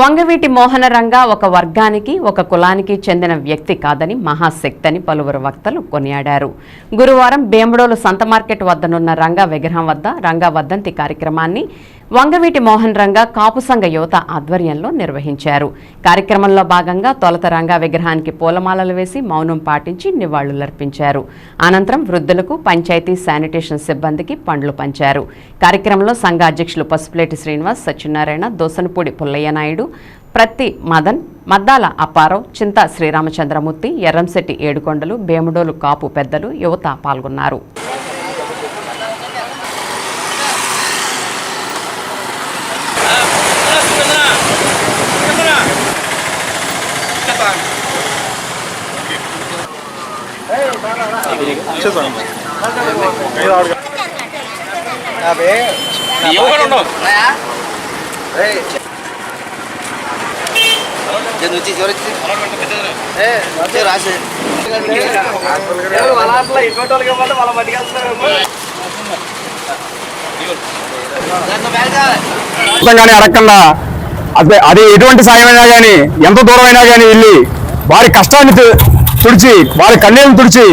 వంగవీటి మోహనరంగ ఒక వర్గానికి ఒక కులానికి చెందిన వ్యక్తి కాదని మహాశక్తి అని పలువురు వక్తలు కొనియాడారు. గురువారం భీమడోలు సంత మార్కెట్ వద్దనున్న రంగా విగ్రహం వద్ద రంగా వద్దంతి కార్యక్రమాన్ని వంగవీటి మోహన్ రంగ కాపు సంఘ యువత ఆధ్వర్యంలో నిర్వహించారు. కార్యక్రమంలో భాగంగా తొలత రంగా విగ్రహానికి పూలమాలలు వేసి మౌనం పాటించి నివాళులర్పించారు. అనంతరం వృద్ధులకు పంచాయతీ శానిటేషన్ సిబ్బందికి పండ్లు పంచారు. కార్యక్రమంలో సంఘ అధ్యక్షులు పసుపులేటి శ్రీనివాస్ సత్యనారాయణ దోసనపూడి పుల్లయ్య నాయుడు ప్రత్తి మదన్ మద్దాల అప్పారావు చింత శ్రీరామచంద్రమూర్తి ఎర్రంశెట్టి ఏడుకొండలు భేముడోలు కాపు పెద్దలు యువత పాల్గొన్నారు. వచ్చి చివరొచ్చి కానీ అడగకుండా. అది అది ఎటువంటి సాయమైనా కానీ ఎంత దూరమైనా కానీ వెళ్ళి వారి కష్టాన్ని తుడిచి వారి కన్నీళ్ళను తుడిచి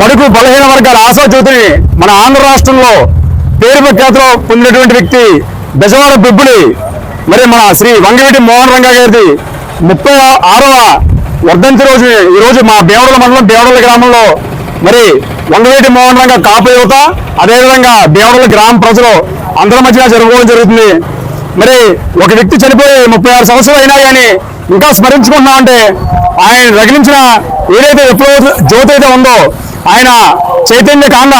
బడుగు బలహీన వర్గాల ఆశాజ్యోతిని మన ఆంధ్ర రాష్ట్రంలో పేరు ప్రఖ్యాతిలో పొందినటువంటి వ్యక్తి బెజవాడ బిబ్బుడి మరి మన శ్రీ వంగవీటి మోహన్ రంగా గారిది ముప్పై ఆరవ వర్ధంతి రోజు. ఈరోజు మా బేవడల మండలం బేవడల గ్రామంలో మరి వంగవీటి మోహన్ రంగా కాపు యువత అదేవిధంగా బేవడల గ్రామ ప్రజలు అందరి మధ్యన జరుపుకోవడం జరుగుతుంది. మరి ఒక వ్యక్తి చనిపోయి ముప్పై ఆరు సంవత్సరాలు అయినా కానీ ఇంకా స్మరించుకుంటున్నాం అంటే ఆయన రగిలించిన ఏదైతే ఎప్పుడో జ్యోతి అయితే ఉందో ఆయన చైతన్య కాండ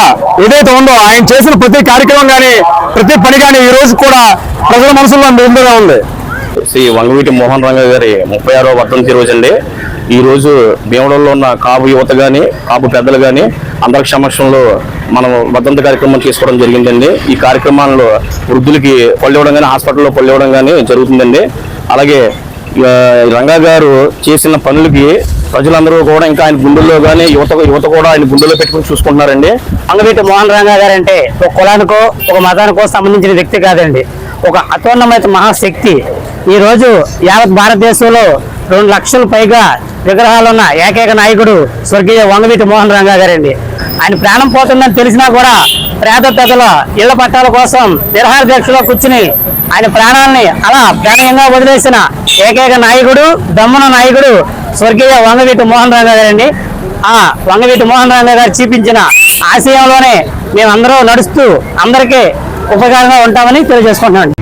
ఏదైతే ఉందో ఆయన చేసిన ప్రతి కార్యక్రమం కానీ ప్రతి పని కానీ ఈ రోజు కూడా ప్రజల మనసులో నిండుగా ఉంది. శ్రీ వంగవీటి మోహన్ రంగ గారి ముప్పై ఆరో వర్ధంతి రోజు అండి ఈ రోజు భీమడంలో ఉన్న కాపు యువత కానీ కాపు పెద్దలు కానీ అందరి సమక్షంలో మనం వర్ధంత కార్యక్రమం తీసుకోవడం జరిగిందండి. ఈ కార్యక్రమాల్లో వృద్ధులకి పళ్ళు ఇవ్వడం కానీ హాస్పిటల్లో పళ్ళు ఇవ్వడం కానీ జరుగుతుందండి. అలాగే రంగా గారు చేసిన పనులకి ప్రజలందరూ కూడా ఇంకా ఆయన గుండెల్లో కానీ యువత యువత కూడా ఆయన గుండెల్లో పెట్టుకుని చూసుకుంటున్నారండి. అంగవీటి మోహన్ రంగా గారు అంటే ఒక కులానికో ఒక మతానికో సంబంధించిన వ్యక్తి కాదండి. ఒక అతోన్నమైన మహాశక్తి. ఈరోజు యావత్ భారతదేశంలో రెండు లక్షల పైగా విగ్రహాలున్న ఏకైక నాయకుడు స్వర్గీయ వంగవీటి మోహన్ రంగా గారండి. ఆయన ప్రాణం పోతుందని తెలిసినా కూడా పేద పెద్దల ఇళ్ళ పట్టాల కోసం నిరహార దీక్షలో కూర్చుని ఆయన ప్రాణాలని అలా ప్రాణంగా వదిలేసిన ఏకైక నాయకుడు దమ్మున నాయకుడు స్వర్గీయ వంగవీటి మోహన్ రంగ గారండి. ఆ వంగవీటి మోహన్ రంగ గారు చూపించిన ఆశయంలోనే మేమందరూ నడుస్తూ అందరికీ ఉపకారంగా ఉంటామని తెలియజేసుకుంటున్నాం.